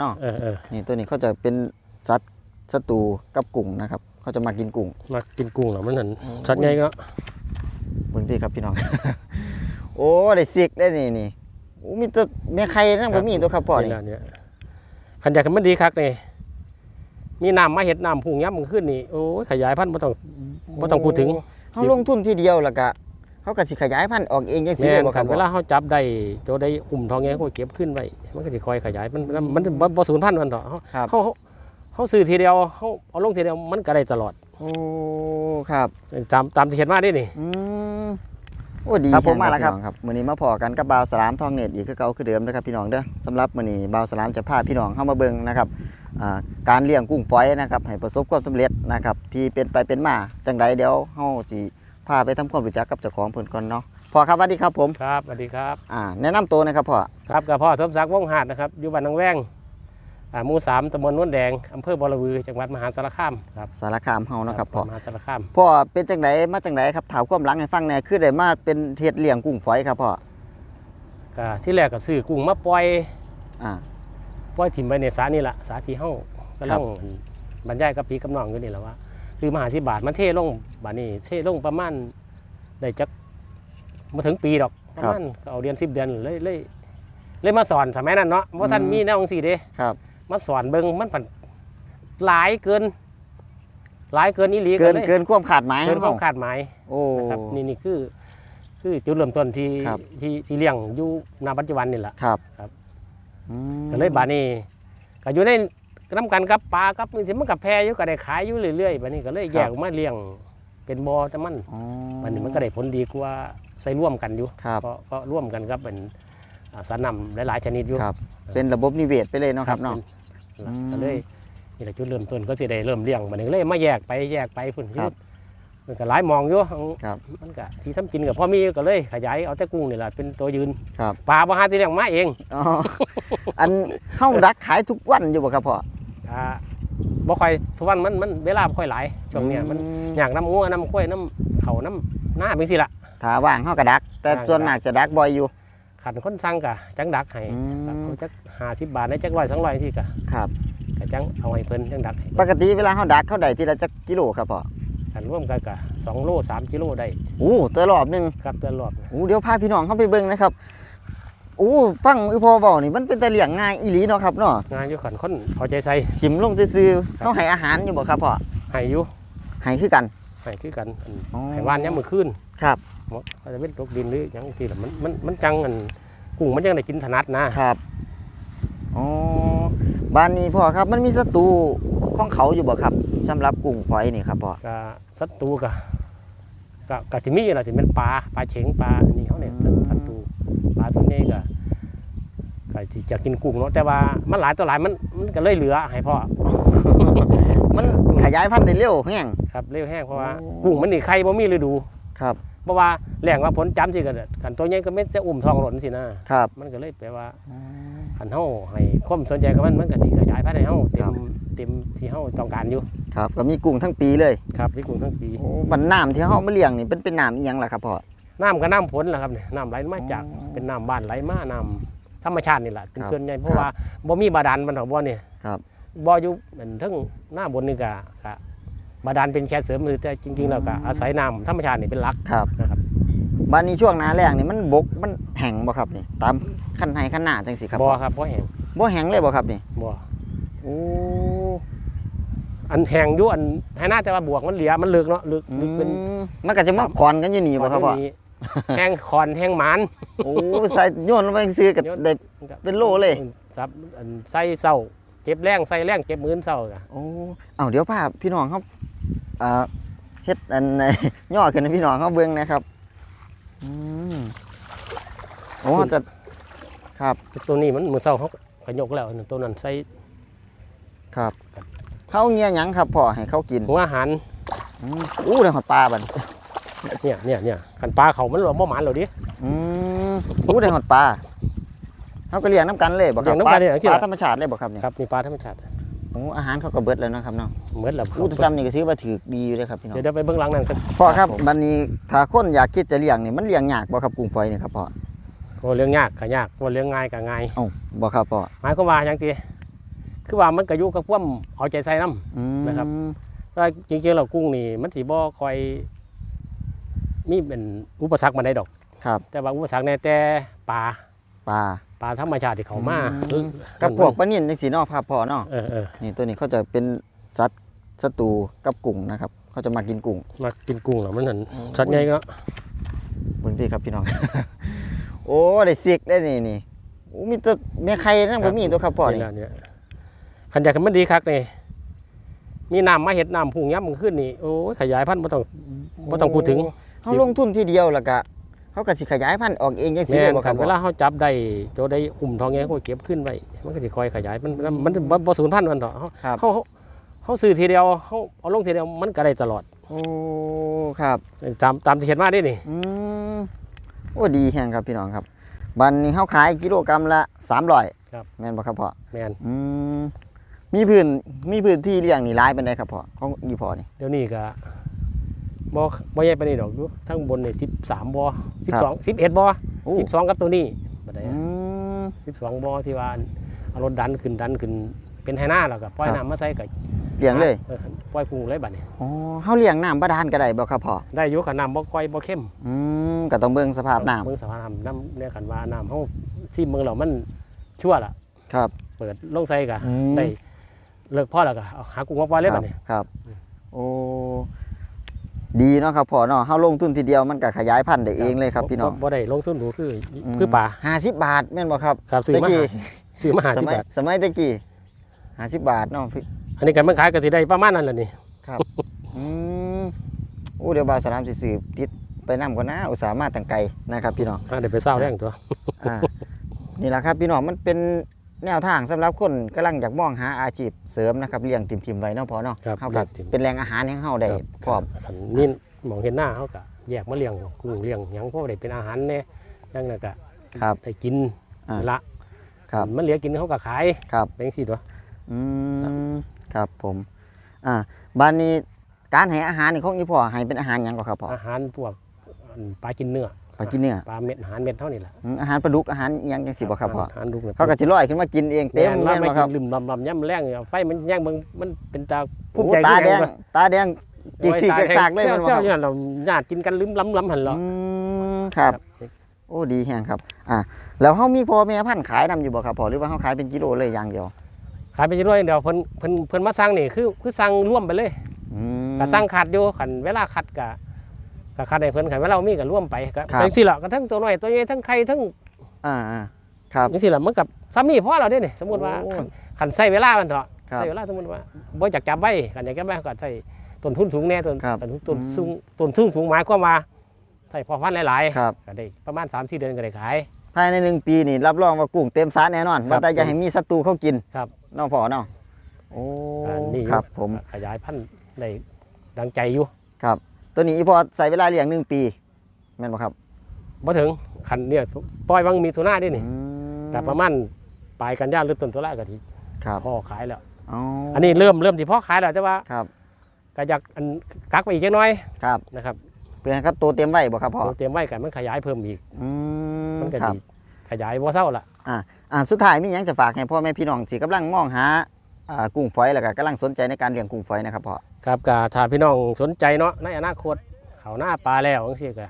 เนาะเออเออนี่ตัวนี้เขาจะเป็นสัตว์ศัตรูกับกุ้งนะครับ เขาจะมากินกุ้งมากินกุ้งเหรอมันนั่นสัตว์ใหญ่ก็เบิ่งดีครับพี่น้อง โอ้ได้สิกได้นี่นี่โอ้มีตัวแม่ไข่นั่นก็มีตัวครับพ่อนี่นี่เนี่ยขันอยากให้มันดีคักนี่มีน้ำมาเห็ดน้ำพุ่งย้ำมันขึ้นนี่โอ้ยขยายพันธุ์ไม่ต้องไม่ต้องพูดถึงเขาลงทุนทีเดียวแล้วก็ เขาก็สิขยายพันธุ์ออกเองจังซี่แม่เลยนบ่คคัรันบเวลาเขาจับได้ตัวได้อุ่มทองเงี้ยเขาเก็บขึ้นไว้มันก็จะคอยขยายมันมันมันบ่บ่สูญพันธุ์มันดอกเขาครับเขาเขาเขาซื้อทีเดียวเขาเอาลงทีเดียวมันก็ได้ตลอดโอ้ครับ ตามตามที่เห็นมาได้นี่ อืมโอ้ดีครับผมแงมาแล้วครับ พี่น้องครับมื้อนี้มาพอกันกับบ่าวสลามทองเน็ตอีกคือเก่าคือเดิมนะครับพี่น้องเด้อสำหรับมื้อนี้บ่าวสลามจะพาพี่น้องเข้ามาเบิ่งนะครับอ่าการเลี้ยงกุ้งฝอยนะครับให้ประสบความสำเร็จนะครับที่เป็นไปเป็นมาจังไดเดี๋ยวเฮาสิ พาไปทำความรู้จักกับเจ้าของเพิ่นก่อนเนาะพ่อครับสวัสดีครับผมครับสวัสดีครับอ่าแนะนำตัวหนะครับพ่อครับกับพ่อสมศักดิ์วงหาดนะครับอยู่บ้านนางแวงอ่าหมู่สามตำบลนวนแดงอำเภอบอระบือจังหวัดมหาสารคามครับสารคามเฮานะครับพ่อ มหาสารคาม พ่อเป็นจังไดมาจังไดครับถามความหลังให้ฟังแหน่คือได้มาเป็นเฮ็ดเลี้ยงกุ้งฝอยครับพ่อก็ที่แรกก็ซื้อกุ้งมาปล่อยอ่า ปล่อยถิ่มไปในสานี่แหละสาที่เฮาก็ครัล่อบงบรรยายกับพี่กับน้องอยู่นี่แหละว่า ซื้อมาหาสิบาทมันเทลงบาทนี้เทลงประมาณได้จักมาถึงปีดอกประมาณก็เอาเดือนสิบเดือนเลยเลยเลยมาสอนสมัยนั้นเนาะว่าท่านมีแนวองสี่เด้ครับมาสอนเบิ่งมันผันหลายเกิน หลายเกินอีหลีเกินลยเกินความคาดหมายเกินความเฮคาดหมายโอ้นะครับนี่นี่คือ คือจุดเริ่มต้นที่ครับที่ที่เลี้ยงอยู่ณปัจจุบันนี่แหละครับครับอืมก็เลยบาดนี้ก็อยู่ใน น้ำกันกับปลากับมันสิมันกับแพรอยู่ก็ได้ขายอยู่เรื่อยๆบาดนี้ก็เลยแยกออกมาเลี้ยงเป็นบ่อแต่มันอ๋อบัดนี้มันก็ได้ผลดีกว่าใส่ร่วมกันอยู่ครับก็ก็ร่วมกันครับเป็นอ่าสารนำหลายๆชนิดอยู่ครับ เป็นระบบนิเวศไปเลยเนาะครับเนาะ เป็นอืม ก็เลยนี่แหละจุดเริ่มต้นก็สิได้เริ่มเลี้ยงบัดนี้ก็เลยมาแยกไปแยกไปพุ่นครับมันก็หลายมองอยู่ครับ มันก็ที่ซ้ำกินกับพ่อมีก็เลยขยายเอาแต่กุ้งนี่แหละเป็นตัวยืนครับ ปลาบ่หาที่เลี้ยงมาเอง อ๋อ อันเฮาดักขายทุกวันอยู่บ่ครับพ่อ อ่าบ่ค่อยทุกวันมันมันเวลาบ่ค่อยหลายช่วงเนี้ยมันอือยากน้ำงัวน้ำกล้วยน้ำเขาน้ำหน้าเป็นสิละ ถ้าว่างเฮาก็ดัก แต่ว่างส่วนมากจะดักบ่อยอยู่ ขันคนสั่งกะจังดักให้อืม ครับเขาจักห้าสิบบาทในจักร้อยสองร้อยที่กะครับ กะจังเอาให้เพิ่นจังดักให้ปกติเวลาเฮาดักเขาได้ทีละจักกิโลครับพ่อขันร่วมกันกะสองโลสามกิโลได้โอ้ตัวรอบหนึง ครับเดือนรอบโอ้เดี๋ยวพาพี่น้องเข้าไปเบิ่งนะครับ โอ้ฟังอีพ่อเว้านี่มันเป็นแต่เลี้ยงง่ายอีหลีเนาะครับเนาะงานอยู่ขันคนพอใจใส่หิมลงซื่อๆเฮาให้อาหารอยู่บ่ครับพ่อให้อยู่ให้คือกันให้คือกันอันอ๋อ ให้ว่านย้ำมือขึ้นครับหมดอาจจะเป็นตกดินหรือหยังที่ละมันมันมันจังอันกุ้งมันยังได้กินถนัดนะครับอ๋อบ้านนี้พ่อครับมันมีศัตรูของเขาอยู่บ่ครับสำหรับกุ้งฝอยนี่ครับพ่อกะศัตรูกะกะกะจะมีอะไรจะเป็นปลาปลาเฉงปลาอันนี้เขาเนี่ยศัตรู ปลาตัวนี้กะกะสิจะกินกุ้งเนาะแต่ว่ามันหลายตัวหลายมันมันก็เลยเหลือให้พ่อ มันขยายพันธุ์ได้เร็วแห้ง ครับเร็วแห้งเพราะว่าโอ้ กุ้งมันนี่ไข่บ่มีฤดูครับ เพราะว่าแหล่งว่าผลจำสิกันขันตัวใหญ่ก็ไม่จะอุ้มทองหล่นสินะครับ มันก็เลยแปลว่าขันเฮาให้ความสนใจกับมันมันก็สิขยายพันธุ์ให้เฮาเต็ครัมบ เต็มที่เฮาต้องการอยู่ครับก็มีกุ้งทั้งปีเลย ครับที่กุ้งทั้งปี โอ้มันน้ำที่เฮามาเลี้ยงนี่เป็นเป็นน้ำอีหยังล่ะครับพ่อ น้ำก็น้ำฝนแหละครับเนี่ยน้ำไหลมาจากอ๋อเป็นน้ำบ้านไหลมาน้ำธรรมชาตินี่แหละเป็นครับส่วนใหญ่เพราะครับว่าบ่มีบาดาลมันถอบ่เนี่ยครับ บ่อยู่เหมือนทั้งหน้าบนนี่ก็ก็บาดาลเป็นแค่เสริมคือแต่จริง ๆ แล้วก็อาศัยน้ำธรรมชาตินี่เป็นหลักครับนะครับ บ้านนี้ช่วงหน้าแล้งนี่มันบกมันแห้งบ่ครับนี่ ตามขั้นไห้ขั้นหน้าจังสิครับบ่ครับบ่แห้งบ่แห้งเลยบ่ครับนี่บ่ โอ้ อันแห้งอยู่อันให้หน้าแต่ว่าบวกมันเหลียมันลึกเนาะลึกอืลึกเป็นมมันก็จะมาคอนกันอยู่นี่บ่ครับพ่อนี้ แห้งคอนแห้งหมานโอ้ใส่โยนลงไปซื้อกับได้เป็นโลเลย ซับอันใส่เศร้าเจ็บแรงใส่แรงเจ็บมือเศร้าก็โอ้เอาเดี๋ยวพาพี่น้องครับอ่าเฮ็ดอัน ย่อขึ้นให้พี่น้องเขาเบิ่งนะครับอืมโอ้จะครับตัวนี้มันมือเศร้าเขาขยกแล้วอันตัวนั้นใส่ครับเขาเงี้ยหยังครับพ่อให้เขากินหัวอาหาร อืมอู้ได้หอดปลาบัด เนี่ยเนี่ยเนี่ยกันปลาเขามันหลบบ่หมานหรอดิอืมอู้ได้หอดปลาเขาก็เลี้ยงน้ำกันเลยบ่ครับเลี้ยงน้ำปกัลานเนี่ยที่ปไหนลาธรรมชาติเลยบ่ครับเนี่ยครับนี่ปลาธรรมชาติโอ้อาหารเขาก็เบิดแล้วนะครับเนาะเหมือนแบบอู้แตซ้ำนี่ก็ถือว่าถือดีอยู่เลยครับพี่น้องเดี๋ยวเดี๋ยวไปเบื้องหลังนั่นกันพ่อครับบัดนี้ถ้าคนอยากคิดจะเลี้ยงนี่มันเลี้ยงยากบ่ครับกุ้งฝอยนี่ครับพ่อโอ้เลี้ยงยากก็ยากว่าเลี้ยงง่ายก็ง่ายเอ้าบ่ครับพ่อหมายความว่าอย่างที่คือว่ามันก็อยู่กับความเอาใจใส่นํอืมนะครับแต่จริงๆแล้วกุ้งนี่มันสิบ่คอย มีเป็นอุปสรรคมาได้ดอก ครับ แต่ว่าอุปสรรคในแต่ปลาปลาปลาธรรมชาติที่เขามาอืมกับพวกปลานิ่นจังซี่เนาะภาพพอเนาะเออเออนี่ตัวนี้เขาจะเป็นสัตว์ศัตรูกับกุ้งนะครับ เขาจะมากินกุ้งมากินกุ้งแล้วมันนั่นสัตว์ใหญ่ก็เบิ่งที่ครับพี่น้อง โอ้ได้สิกได้นี่นี่โอ้มีตัวแม่ไข่นั่นก็มีตัวครับพ่อนี่นี่ล่ะเนี่ยคันอยากให้มันดีคักนี่มีน้ำมาเห็ดน้ำพุ่งย้ำมันขึ้นนี่โอ้ยขยายพันธุ์บ่ต้องบ่ต้องพูดถึง เขาลงทุนทีเดียวแล้วก็เขาก็สิขยายพันธุ์ออกเองจังซี่แม่เลยนบ่คครัรับบเวลาเขาจับได้ตัวได้อุ่มทองแงเขาก็เก็บขึ้นไว้มันก็สิคอยขยายมันมันมันบ่บ่สูญพันธุ์มันดอกเขาครับเขาเขาเขาซื้อทีเดียวเขาเอาลงทีเดียวมันก็ได้ตลอดโอ้ครับ ตามตามที่เห็นมาได้นี่อืมโอ้ดีแฮงครับพี่น้องครับ บันนี้เขาขายกิโลกรัมละ300ครับแม่นบ่ครับพ่อแม่นอืมมีพื้นมีพื้นที่เลี้ยงนี่หลายปานใดครับพ่อของอีพ่อนี่เดี๋ยวนี้ก็ บ่บ่ใหญ่ปานนี้ดอกอยู่ทั้งบนนี่13บ่12 11บ่โอ้12กับตัวนี้บ่ได้อืม12บ่ที่ว่าเอารถดันขึ้นดันขึ้นเป็นไหหน้าแล้วก็ปล่อยครับ น้ำมาใส่ก็เลี้ยงเลยออปล่อยกุ้งเลยบัดนี้อ๋อเฮาเลี้ยงน้ำบาดาลก็ได้บ่ครับพ่อได้อยู่กับน้ำบ่ก่อยบ่เข้มอืมก็ต้องเบิ่งสภาพน้ำเบิ่งสภาพน้ำน้ำเนี่ยกันว่าน้ำเฮาซิมเบิ่งแล้วมันชั่วล่ะ ครับ เปิดลงใส่ก็อืม ได้เลิกพ่อแล้วก็เอาหากุ้งมาปล่อยเลยคบัรัดนี้ ครับโอ้ ดีเนาะครับพ่อเนาะเฮาลงทุนทีเดียวมันก็ขยายพันธุ์ได้เองเลยครับพี่น้องบ่ได้ลงทุนหรูคือคือป่าห้าสิบบาทแม่นบ่ครับครับซื้อตะมากี้ซื้อมาหาสสิบมัยบาทสมัยตะกี้ห้าสิบบาทเนาะพี่อันนี้กันมันขายก็สิได้ประมาณนั้นแหละนี่ครับอืมโอ้เดี๋ยวบาวสลามสิสืบติดไปนำก่อนนะอุตส่าห์มาตั้งไกลนะครับพี่น้องอ่าเดี๋ยวไปเศร้าแรงตัวอ่านี่แหละครับพี่น้องมันเป็น แนวทางสำหรับคนกำลังอยากมองหาอาชีพเสริมนะครับเลี้ยงติ่มๆไว้เนาะพอเนาะครับเฮากับเลี้ยงติ่ม เป็นแรงอาหารให้เฮาได้พร้อมคันนี่มองเห็นหน้าเขาก็แยกมาเลี้ยงกุ้งเลี้ยงหยังพวกได้เป็นอาหารแน่ยังนั่นก็ครับ ได้กินอ่า ละครับมันเหลือกินเขาก็ขายครับเป็นสิตัว อืมครับผมอ่าบ้านนี้การให้อาหารนี่ของอีพ่อให้เป็นอาหารหยังก็ครับพ่ออาหารพวกอันปลากินเนื้อ ปลากินเนื้อปลาเม็ดอาหารเม็ดเท่านี้แหละอืมอาหารปลาดุกอาหารอิหยังจังสิบ่ครับพ่ออาหารลูกนี่ยเขาก็สิลอยขึ้นมากินเองเต็มแม่แม่นนบ่ว่าครับไม่กินลืมลำลำย่ำแรงเนี่ยไฟมันย่างเบิ่งมันเป็นตาภูโอ้มิใจตาแดงคือหยังวะตาแดงจิกโอ้สิกตแดงกากๆเลยเจ้าแม่นบ่คเจ้ารับเนี่ยเราญาติกินกันลืมล้ำล้ำหันเหรออืมครับโอ้ดีแฮงครับอ่าแล้วเฮามีพ่อแม่พันธุ์ขายนํอยู่บ่ครับพ่อหรือว่าเฮาขายเป็นกิโลเลยอย่างเดียวขายไปเรื่อยๆเดี๋ยวเพิ่นเพิ่นเพิ่นมาสั่งนี่คือคือสั่งร่วมไปเลยอืมก็สั่งขัดอยู่ขันเวลาขัดก็ ก็ขัดให้เพิ่นขันเวลามีก็ร่วมไปก็ครับ จังซี่ล่ะก็ทั้งตัวน้อยตัวใหญ่ทั้งไข่ทั้งอ่าอ่าครับ จังซี่ล่ะมันกับซ้ำนี่พอเราเด้นี่สมมุติว่าโอ้ขันขันใส่เวลามันเถอะครับใส่เวลาสมมุติว่าบ่อยากจับไว้ขันอยากจับไว้ก็ใส่ต้นทุนสูงแน่ต้นครับต้นต้นอืม สูงต้นทุนสูงหมายความว่าใส่พอพันธุ์หลายครับ ๆก็ได้ประมาณ3-4เดือนก็ได้ขาย ภายในหนึ่งปีนี่รับรองว่ากุ้งเต็มสระแน่นอนครับว่าแต่อย่าให้มีศัตรูเข้ากินครับเน้องพ่อเนาะโอ้อันนี้อยู่ ครับผม ขยายพันธุ์ได้ดังใจอยู่ ครับ ตัวนี้อีพอใส่เวลาเลี้ยงหนึ่งปีแม่นบ่ครับบ่ถึงขันเนี่ยปล่อยบางมีตัวหน้าด้วยนี่อืมแต่ประมาณปลายกันยาหรือต้นตุลาก็ที่ครับพ่อขายแล้วอ๋ออันนี้เริ่มเริ่มที่พ่อขายแล้วแต่ว่าครับก็อยากอันกักไปอีกจักหน้อยครับนะครับเพื่อให้เขาโตเต็มไว้บ่ครับพ่อเตรียมไว้กันมันขยายเพิ่มอีกอืมมันก็ครับดีขยายบ่เศร้าละอ่าสุดท้ายมีหยังจะฝากให้พ่อแม่พี่น้องที่กำลังมองหาอ่ากุ้งฝอยแล้วก็กำลังสนใจในการเลี้ยงกุ้งฝอยนะครับพ่อ ครับก็ถ้าพี่น้องสนใจเนาะในอนาคตเขาหน้าปลาแล้วจังซี่ก็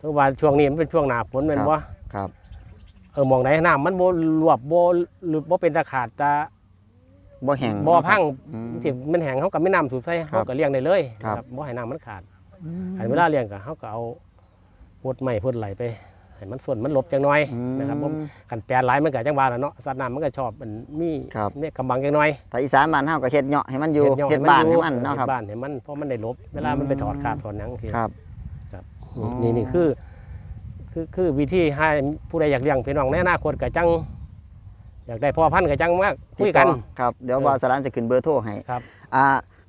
ทุกวันช่วงนี้มันเป็นช่วงหน้าฝนแม่นบ่ครับ เออมองไหนน้ำมันบ่รวบบ่หรือบ่เป็นตะขาดตาบ่แห้งบ่พังอืมที่มันแห้งเขาก็ไม่น้ำสูบใส่ครับเขาก็เลี้ยงได้เลยครับนะบ่ให้น้ำมันขาดอันเวลาเลี้ยงก็เขาก็เอาพดไม้พดไหลไป ให้มันส่วนมันหลบจังน้อยอืมนะครับผมกันแปลนหลายมันก็จังว่าแหละเนาะสัตว์น้ำมันก็ชอบมันมีครับเนี่ยกำบังจังน้อยถ้าอีสานบ้านเฮาก็เฮ็ดเหยาะให้มันอยู่หาะเฮ็ดบ้านให้มันเนาะครับฮ็ดบ้านให้มันเพราะมันได้หลบเวลามันไปถอดขาดถอดหนังทีครับนี่นี่นี่คือ คือคือวิธีให้ผู้ใดอยากเลี้ยงพี่น้องในอนาคตก็จังอยากได้พ่อพันธุ์ก็จังมากคุยกันติดต่อครับเดี๋ยวเออบ่าวสารานจะขึ้นเบอร์โทรให้ครับอ่า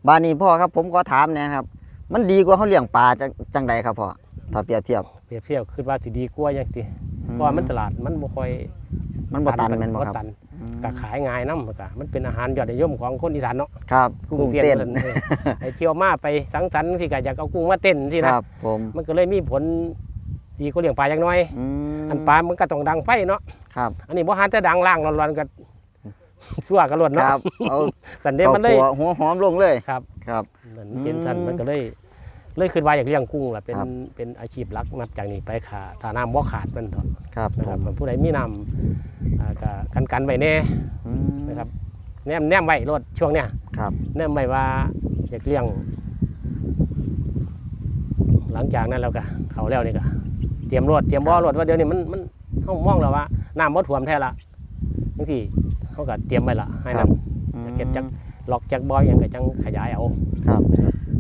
บ้านนี้พ่อครับผมขอถามหนะครับ มันดีกว่าเขาเลี้ยงปลาจังจังใดครับพ่อถ้าเปรียบเทียบเปรียบเทียบคือว่าสิดีกว่าอย่างติเพราะว่ามันตลาดมันบ่ค่อยมันบ่ตันแม่นบ่ครับตันอืมก็ขายง่ายนำก็มันเป็นอาหารยอดนิยมของคนอีสานเนาะครับกุ้กุ้งงเต้นเต้นเพิ่นเออไปเที่ยวมาไปสังสรรค์สิก็อยากเอากุ้งมาเต้นสิคนะรับผมมันก็เลยมีผลดีกว่าเลี้ยงปลาอย่างน้อยอืมอันปลามันก็ต้องดังไฟเนาะครับอันนี้บ่หันแต่ดังล่างร้อนๆก็สั่วกระโดดคเนาะรับเอาสันเดเอามันเลยหัวหัวหอมลงเลยครับครับนั่นเป็นสันอืมมันก็เลย เลยขึ้นว่าอยากเลี้ยงกุ้งล่ะเป็นครับ เป็นอาชีพหลักนับจากนี้ไปขาถ้าน้ำบ่ขาดมันเถอะครับนะผครับมผู้ใดมีน้ำอ่าก็กันกันไว้แน่อืมนะครับแนมแนมไว้รถช่วงเนี้ยครับแนมไว้ว่าอยากเลี้ยง หลังจากนั้นเราก็เขาแล้วนี่ก็เตรียมรถเตรียมบ่อรถว่าเดี๋ยวนี้มันมันเฮามองแล้วว่าน้ำบ่ท่วมแท้ละจังซี่เฮาก็เตรียมไว้ละให้น้ำ อืมจะเก็บจัก ล็อกจากบ่อหยังก็จังขยายเอา ครับ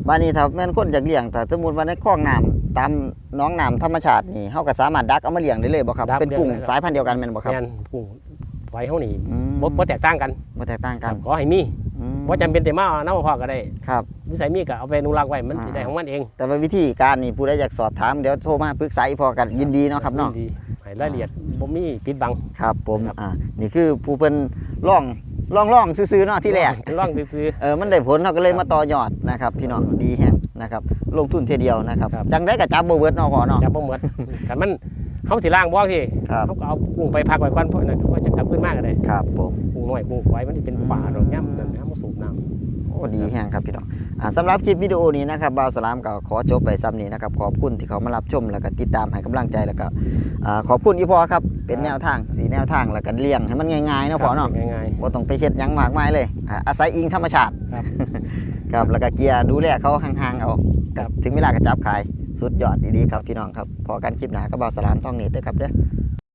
บ้านนี้ถ้าแม่นคนอยากเลี้ยงแต่สมมุติว่าในคลองน้ำตามหน้องน้ำธรรมชาตินี่เฮาก็สามารถดักเอามาเลี้ยงได้เลยบ่ครับดักเป็นกุ้งได้เลยครับ สายพันธุ์เดียวกันแม่นบ่ครับ แม่นกุ้งไว้เฮานี่อืมบ่บ่แตกต่างกันบ่แตกต่างกันขอให้มีอืมบ่จำเป็นแต่มาเอาน้ำมะพร้าวก็ได้ครับ วิสัยมีก็เอาไปอนุรักษ์ไว้มันสิอ่าได้ของมันเองแต่ว่าวิธีการนี่ผู้ใดอยากสอบถามเดี๋ยวโทรมาปรึกษาอีพอกันยินดีเนาะครับเนาะ ดีให้รายละเอียดบ่มีปิดบัง ครับผม ครับ อ่า นี่คือผู้เพิ่นล่อง ล่องล่องซื่อๆเนาะที่แรกลองซื้อ เออมันได้ผลเราก็เลยครับมาต่อยอดนะครับ พี่น้องดีแฮงนะครับ ลงทุนเทียเดียวนะครับครับ จังได้กับจับบ่เบิดเนาะพอเนาะ ๆจับบ่หมดคันมันเฮาสิล้างบ่สิครับ เขาก็เอากุ้งไปพักไว้ก่อนเพราะนั่นก็จะกลับขึ้นมากก็ได้ครับผม กุ้งน้อยกุ้งไว้มันสิเป็นฝาดอกย่ำนั่นน้ำมาสูบน้ำ โอ้ดีแฮงครับพี่น้องอ่าสำหรับคลิปวิดีโอนี้นะครับบ่าวสลามก็ขอจบไปซ้ำนี้นะครับ ขอบคุณที่เขามารับชมแล้วก็ติดตามให้กำลังใจแล้วก็อ่าขอบคุณอีพอครับ เป็นแนวทางสีแนวทางแล้วก็เลี้ยงให้มันง่ายๆเนาะพอเนาะง่ายบ่ต้องไปเฮ็ดหยังมากมายเลยอ่าอาศัยอิงธรรมชาติครับครับแล้วก็เกียร์ดูแลเขาห่างๆเอาครับถึงเวลาก็จับขายสุดยอดดีๆครับพี่น้องครับพอกันคลิปหน้าก็บ่าวสลามท่องเน็ตด้วยครับเด้อ